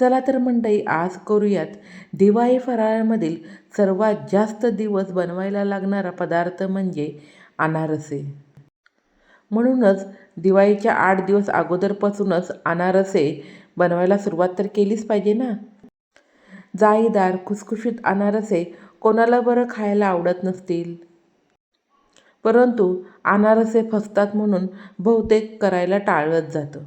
चला तर मंडई आज करूयात. दिवाळी फराळामधील सर्वात जास्त दिवस बनवायला लागणारा पदार्थ म्हणजे अनारसे. म्हणूनच दिवाळीच्या आठ दिवस अगोदरपासूनच अनारसे बनवायला सुरुवात तर केलीच पाहिजे ना? जाळीदार खुसखुशीत अनारसे कोणाला बरं खायला आवडत नसतील? परंतु अनारसे फसतात म्हणून बहुतेक करायला टाळत जातं.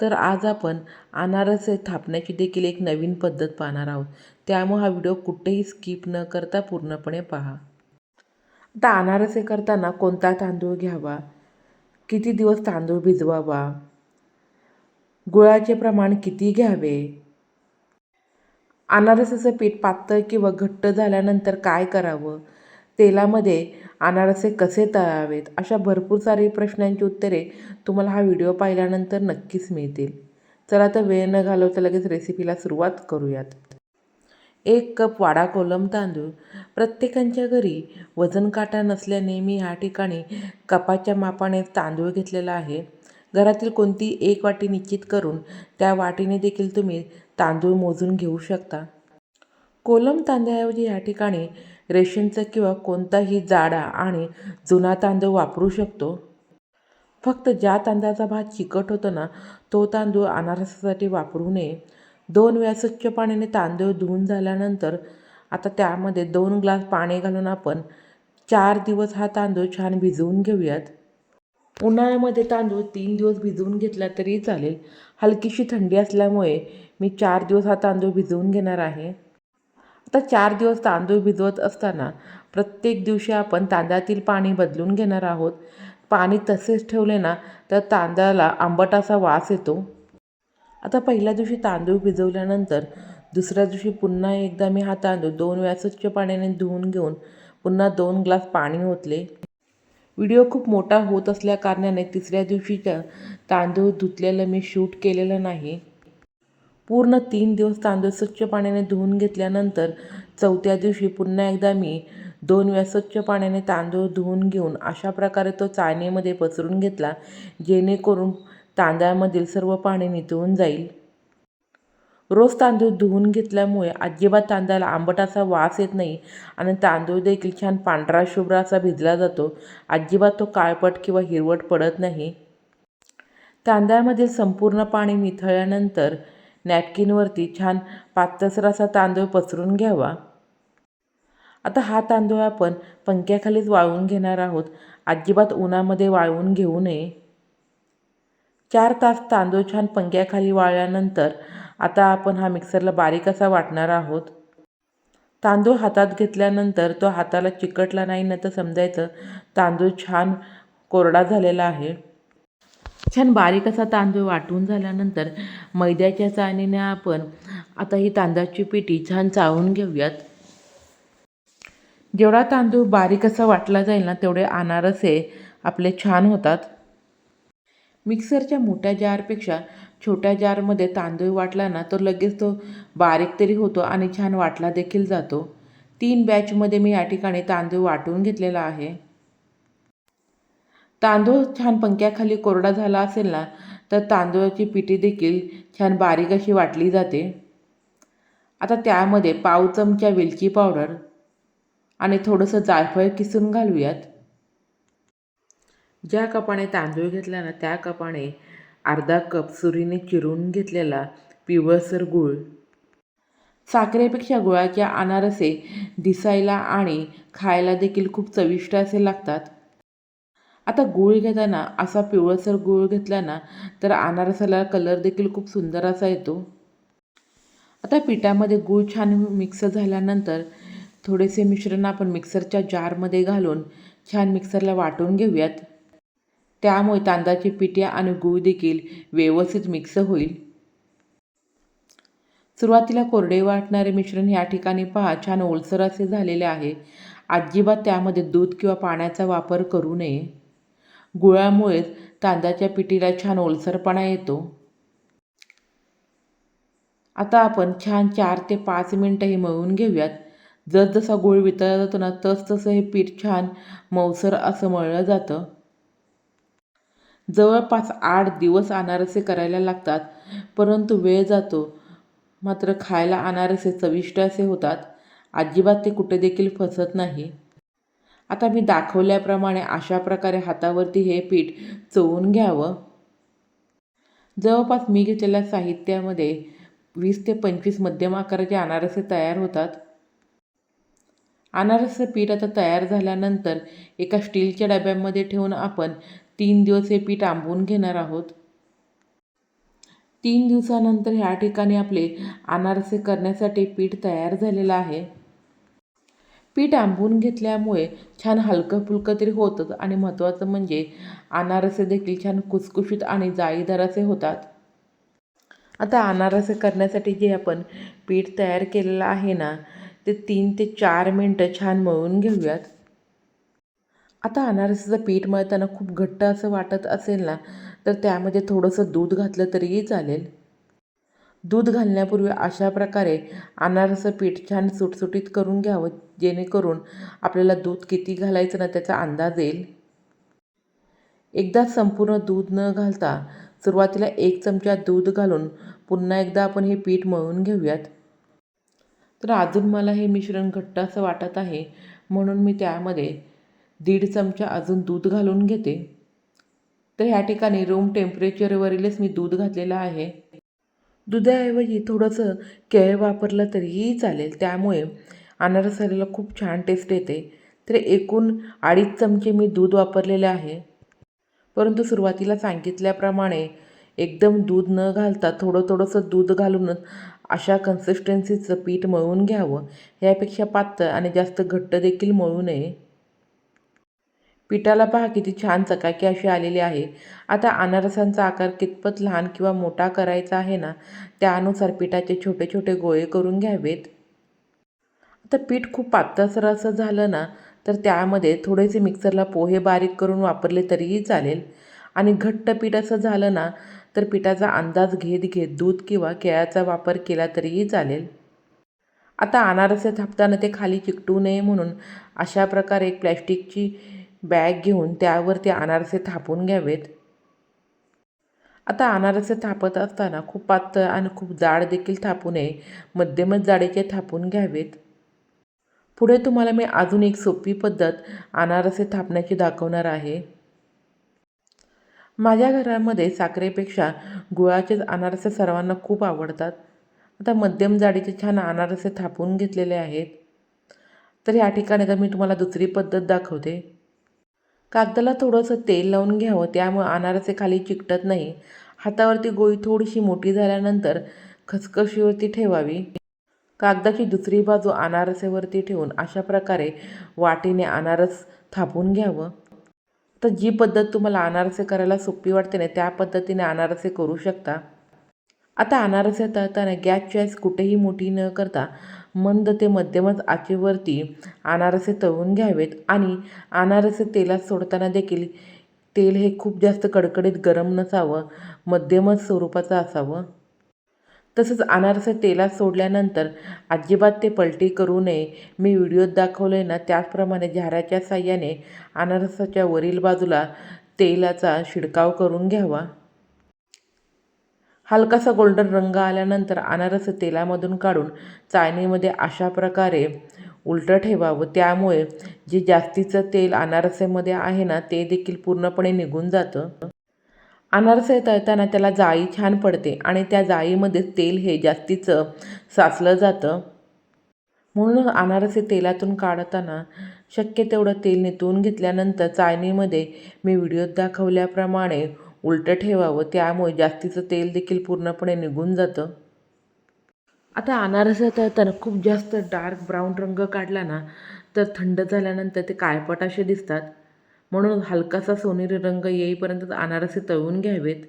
तर आज आपण अनारसे थापण्याची देखील एक नवीन पद्धत पाहणार आहोत. त्यामुळे हा व्हिडिओ कुठेही स्किप न करता पूर्णपणे पहा. आता अनारसे करताना कोणता तांदूळ घ्यावा? किती दिवस तांदूळ भिजवावा? गुळाचे प्रमाण किती घ्यावे? अनारसाचं पीठ पातळ किंवा घट्ट झाल्यानंतर काय करावं? तेलामध्ये अनारसे कसे तळावेत? अशा भरपूर सारी प्रश्नांची उत्तरे तुम्हाला हा व्हिडिओ पाहिल्यानंतर नक्कीच मिळतील. चला तर वेळ न घालवता लगेच रेसिपीला सुरुवात करूयात. एक कप वाडा कोलम तांदूळ. प्रत्येकांच्या घरी वजन काटा नसल्याने मी ह्या ठिकाणी कपाच्या मापाने तांदूळ घेतलेला आहे. घरातील कोणती एक वाटी निश्चित करून त्या वाटीने देखील तुम्ही तांदूळ मोजून घेऊ शकता. कोलम तांदळाऐवजी या ठिकाणी रेशीमचं किंवा कोणताही जाडा आणि जुना तांदूळ वापरू शकतो. फक्त ज्या तांदळाचा भात चिकट होतो ना तो तांदूळ अनारसासाठी वापरू नये. दोन वेळा स्वच्छ पाण्याने तांदूळ धुवून झाल्यानंतर आता त्यामध्ये दोन ग्लास पाणी घालून आपण चार दिवस हा तांदूळ छान भिजवून घेऊयात. उन्हाळ्यामध्ये तांदूळ तीन दिवस भिजवून घेतला तरी चालेल. हलकीशी थंडी असल्यामुळे मी चार दिवस हा तांदूळ भिजवून घेणार आहे. आता चार दिवस तांदूळ भिजवत असताना प्रत्येक दिवशी आपण तांदळातील पाणी बदलून घेणार आहोत. पाणी तसेच ठेवले ना तर तांदळाला आंबट असा वास येतो. आता पहिल्या दिवशी तांदूळ भिजवल्यानंतर दुसऱ्या दिवशी पुन्हा एकदा मी हा तांदूळ दोन वेळा स्वच्छ पाण्याने धुवून घेऊन पुन्हा दोन ग्लास पाणी ओतले. व्हिडिओ खूप मोठा होत असल्या कारणाने तिसऱ्या दिवशीच्या तांदूळ धुतलेलं मी शूट केलेलं नाही. पूर्ण तीन दिवस तांदूळ स्वच्छ पाण्याने धुवून घेतल्यानंतर चौथ्या दिवशी पुन्हा एकदा मी दोन वेळा स्वच्छ पाण्याने तांदूळ धुवून घेऊन अशा प्रकारे तो चाळणीमध्ये पसरून घेतला जेणेकरून तांदळामधील सर्व पाणी निथळून जाईल. रोज तांदूळ धुवून घेतल्यामुळे अजिबात तांदळाला आंबट असा वास येत नाही आणि तांदूळ देखील छान पांढरा शुभ्र असा भिजला जातो. अजिबात तो काळपट किंवा हिरवट पडत नाही. तांदळामधील संपूर्ण पाणी निथळल्यानंतर नॅपकिनवरती छान पातळसर असा तांदूळ पसरून घ्यावा. आता हा तांदूळ आपण पंख्याखालीच वाळवून घेणार आहोत. अजिबात उन्हामध्ये वाळवून घेऊ नये. चार तास तांदूळ छान पंख्याखाली वाळल्यानंतर आता आपण हा मिक्सरला बारीक असा वाटणार आहोत. तांदूळ हातात घेतल्यानंतर तो हाताला चिकटला नाही ना तर समजायचं तांदूळ छान कोरडा झालेला आहे. छान बारीक असा तांदूळ वाटून झाल्यानंतर मैद्याच्या चाळणीने आपण आता ही तांदळाची पिठी छान चाळून घेऊयात. जेवढा तांदूळ बारीक असा वाटला जाईल ना तेवढे अनारसे आपले छान होतात. मिक्सरच्या मोठ्या जारपेक्षा छोट्या जारमध्ये तांदूळ वाटला ना तर लगेच तो बारीक तरी होतो आणि छान वाटला देखील जातो. तीन बॅचमध्ये मी या ठिकाणी तांदूळ वाटून घेतलेला आहे. तांदूळ छान पंख्याखाली कोरडा झाला असेल ना तर तांदूळाची पिठी देखील छान बारीक अशी वाटली जाते. आता त्यामध्ये पाव चमचा वेलची पावडर आणि थोडंसं जायफळ किसून घालूयात. ज्या कपाने तांदूळ घेतला ना त्या कपाने अर्धा कप सुरीने चिरून घेतलेला पिवळसर गूळ. साखरेपेक्षा गुळाचे अनारसे दिसायला आणि खायला देखील खूप चविष्ट असे लागतात. आता गूळ घेताना असा पिवळसर गूळ घेतला ना तर अनारसाला कलर देखील खूप सुंदर असा येतो. आता पिठामध्ये गूळ छान मिक्स झाल्यानंतर थोडेसे मिश्रण आपण मिक्सरच्या जारमध्ये घालून छान मिक्सरला वाटून घेऊयात. त्यामुळे तांदळाची पिठ्या आणि गूळ देखील व्यवस्थित मिक्स होईल. सुरुवातीला कोरडे वाटणारे मिश्रण या ठिकाणी पहा छान ओलसर असे झालेले आहे. अजिबात त्यामध्ये दूध किंवा पाण्याचा वापर करू नये. गुळामुळेच तांदळाच्या पिठीला छान ओलसरपणा येतो. आता आपण छान चार ते पाच मिनटं हे मळून घेऊयात. जसजसा गुळ वितळला जातो ना तसतसं हे पीठ छान मऊसर असं मळलं जातं. जवळपास आठ दिवस अनारसे करायला लागतात परंतु वेळ जातो. मात्र खायला अनारसे चविष्ट असे होतात. अजिबात ते कुठे देखील फसत नाही. आता मी दाखवल्याप्रमाणे अशा प्रकारे हातावरती हे पीठ चोळून घ्यावं. जवळपास मी घेतलेल्या साहित्यामध्ये वीस ते पंचवीस मध्यम आकाराचे अनारसे तयार होतात. अनारसचं पीठ आता तयार झाल्यानंतर एका स्टीलच्या डब्यामध्ये ठेवून आपण तीन दिवस हे पीठ आंबवून घेणार आहोत. तीन दिवसानंतर ह्या ठिकाणी आपले अनारसे करण्यासाठी पीठ तयार झालेलं आहे. पीठ आंबून घेतल्यामुळे छान हलकं फुलकं तरी होतं आणि महत्त्वाचं म्हणजे अनारसे देखील छान कुसकुशीत आणि जाळीदार असे होतात. आता अनारसे करण्यासाठी जे आपण पीठ तयार केलेलं आहे ना ते तीन ते चार मिनटं छान मळून घेऊयात. आता अनारसाचं पीठ मळताना खूप घट्ट असं वाटत असेल ना तर त्यामध्ये थोडंसं दूध घातलं तरीही चालेल. दूध घालण्यापूर्वी अशा प्रकारे अनारसं पीठ छान सुटसुटीत करून घ्यावं जेणेकरून आपल्याला दूध किती घालायचं ना त्याचा अंदाज येईल. एकदा संपूर्ण दूध न घालता सुरुवातीला एक चमचा दूध घालून पुन्हा एकदा आपण हे पीठ मळून घेऊयात. तर अजून मला हे मिश्रण घट्ट असं वाटत आहे म्हणून मी त्यामध्ये दीड चमचा अजून दूध घालून घेते. तर ह्या ठिकाणी रूम टेम्परेचरवरीलच मी दूध घातलेलं आहे. दुधाऐवजी थोडंसं केळ वापरलं तरीही चालेल. त्यामुळे अनारसाला खूप छान टेस्ट येते. तर एकूण अडीच चमचे मी दूध वापरलेले आहे. परंतु सुरुवातीला सांगितल्याप्रमाणे एकदम दूध न घालता थोडं थोडंसं दूध घालूनच अशा कन्सिस्टन्सीचं पीठ मळून घ्यावं. यापेक्षा पातळ आणि जास्त घट्ट देखील मळू नये. पिठाला पहा किती छान चकाकी अशी आलेली आहे. आता अनारसांचा आकार कितपत लहान किंवा मोठा करायचा आहे ना त्यानुसार पिठाचे छोटे छोटे गोळे करून घ्यावेत. आता पीठ खूप पातळसर असं झालं ना तर त्यामध्ये थोडेसे मिक्सरला पोहे बारीक करून वापरले तरीही चालेल. आणि घट्ट पीठ असं झालं ना तर पिठाचा अंदाज घेत घेत दूध किंवा केळ्याचा वापर केला तरीही चालेल. आता अनारसे थापताना ते खाली चिकटू नये म्हणून अशा प्रकारे एक प्लॅस्टिकची बॅग घेऊन त्यावर ते अनारसे थापून घ्यावेत. आता अनारसे थापत असताना खूप पातळ आणि खूप जाड देखील थापू नये. मध्यमच जाडीचे थापून घ्यावेत. पुढे तुम्हाला मी अजून एक सोपी पद्धत अनारसे थापण्याची दाखवणार आहे. माझ्या घरामध्ये साखरेपेक्षा गुळाचेच अनारसे सर्वांना खूप आवडतात. आता मध्यम जाडीचे छान अनारसे थापून घेतलेले आहेत. तर या ठिकाणी तर मी तुम्हाला दुसरी पद्धत दाखवते. कागदाला थोडंसं तेल लावून घ्यावं त्यामुळे अनारसे खाली चिकटत नाही. हातावरती गोळी थोडीशी मोठी झाल्यानंतर खसखशीवरती ठेवावी. कागदाची दुसरी बाजू अनारसेवरती ठेवून अशा प्रकारे वाटीने अनारस थापून घ्यावं. तर जी पद्धत तुम्हाला अनारसे करायला सोपी वाटते ना त्या पद्धतीने अनारसे करू शकता. आता अनारसे तळताना गॅस चॉईस कुठेही मोठी न करता मंद ते मध्यमच आचेवरती अनारसे तळून घ्यावेत आणि अनारसे तेलात सोडताना देखील तेल हे खूप जास्त कडकडीत गरम नसावं मध्यमच स्वरूपाचं असावं. तसंच अनारसे तेलात सोडल्यानंतर अजिबात ते पलटी करू नये. मी व्हिडिओत दाखवलं आहे ना त्याचप्रमाणे झाऱ्याच्या साह्याने अनारसाच्या वरील बाजूला तेलाचा शिडकाव करून घ्यावा. हलकासा गोल्डन रंग आल्यानंतर अनारस तेलामधून काढून चाळणीमध्ये अशा प्रकारे उलटं ठेवावं. त्यामुळे जे जास्तीचं तेल अनारसेमध्ये आहे ना ते देखील पूर्णपणे निघून जातं. अनारसे तळताना त्याला जाळी छान पडते आणि त्या जाळीमध्ये तेल हे जास्तीचं साचलं जातं. म्हणून अनारसे तेलातून काढताना शक्य तेवढं तेल नितळून घेतल्यानंतर चाळणीमध्ये मी व्हिडिओत दाखवल्याप्रमाणे उलटं ठेवावं त्यामुळे जास्तीचं तेल देखील पूर्णपणे निघून जातं. आता अनारसात तळताना खूप जास्त डार्क ब्राऊन रंग काढला ना तर थंड झाल्यानंतर ते काळपट असे दिसतात. म्हणून हलकासा सोनेरी रंग येईपर्यंत अनारसे तळून घ्यावेत.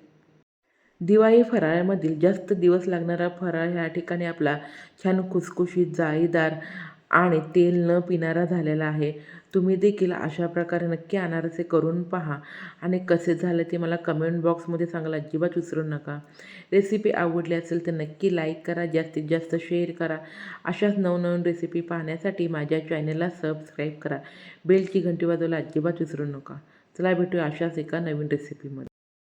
दिवाळी फराळामधील जास्त दिवस लागणारा फराळ ह्या ठिकाणी आपला छान खुसखुशीत जाळीदार आणि तेल न पिणारा झालेला आहे. तुम्ही देखील अशा प्रकारे नक्की अनारसे करून पहा. आणि कसे झाले ते मला कमेंट बॉक्समध्ये सांगायला अजिबात विसरू नका. रेसिपी आवडली असेल तर नक्की लाईक करा जास्तीत जास्त शेअर करा. अशाच नवनवीन रेसिपी पाहण्यासाठी माझ्या चॅनलला सबस्क्राईब करा. बेलची घंटी वाजवायला अजिबात विसरू नका. चला भेटूया अशाच एका नवीन रेसिपीमध्ये